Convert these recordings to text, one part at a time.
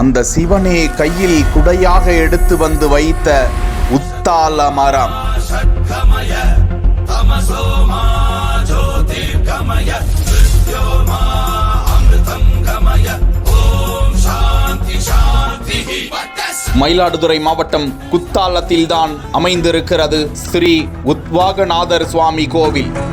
அந்த சிவனே கையில் குடையாக எடுத்து வந்து வைத்த உத்தால மரம். மயிலாடுதுறை மாவட்டம் குத்தாலத்தில்தான் அமைந்திருக்கிறது ஸ்ரீ உத்வாகநாதர் சுவாமி கோவில்.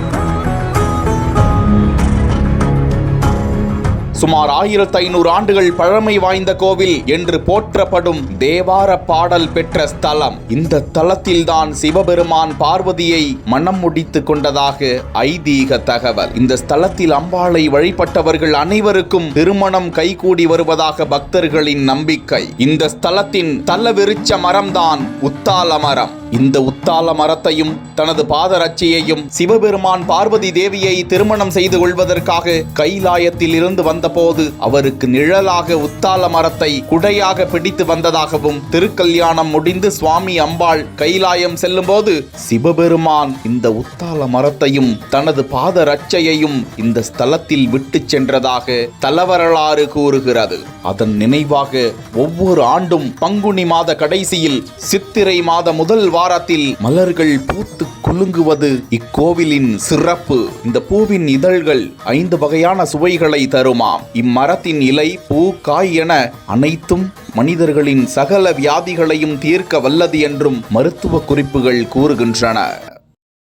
சுமார் ஆயிரத்து ஐநூறு ஆண்டுகள் பழமை வாய்ந்த கோவில் என்று போற்றப்படும் தேவார பாடல் பெற்ற ஸ்தலம். இந்த தலத்தில்தான் சிவபெருமான் பார்வதியை மனம் முடித்துக் கொண்டதாக ஐதீக தகவல். இந்த ஸ்தலத்தில் அம்பாளை வழிபட்டவர்கள் அனைவருக்கும் திருமணம் கைகூடி வருவதாக பக்தர்களின் நம்பிக்கை. இந்த ஸ்தலத்தின் தல விருச்ச மரம்தான் உத்தால மரம். இந்த உத்தால மரத்தையும் தனது பாதரட்சியையும் சிவபெருமான் பார்வதி தேவியை திருமணம் செய்து கொள்வதற்காக கைலாயத்தில் இருந்து வந்தபோது அவருக்கு நிழலாக உத்தால மரத்தை குடையாக பிடித்து வந்ததாகவும் திருக்கல்யாணம் முடிந்து சுவாமி அம்பாள் கைலாயம் செல்லும்போது சிவபெருமான் இந்த உத்தால மரத்தையும் தனது பாதரட்சையையும் இந்த ஸ்தலத்தில் விட்டு சென்றதாக தலவரலாறு கூறுகிறது. அதன் நினைவாக ஒவ்வொரு ஆண்டும் பங்குனி மாத கடைசியில் சித்திரை மாத முதல் வாரத்தில் மலர்கள் பூத்து குலுங்குவது இக்கோவிலின் சிறப்பு. இந்த பூவின் இதழ்கள் ஐந்து வகையான சுவைகளை தருமாம். இம்மரத்தின் இலை பூ காய் என அனைத்தும் மனிதர்களின் சகல வியாதிகளையும் தீர்க்க வல்லது என்றும் மருத்துவ குறிப்புகள் கூறுகின்றன.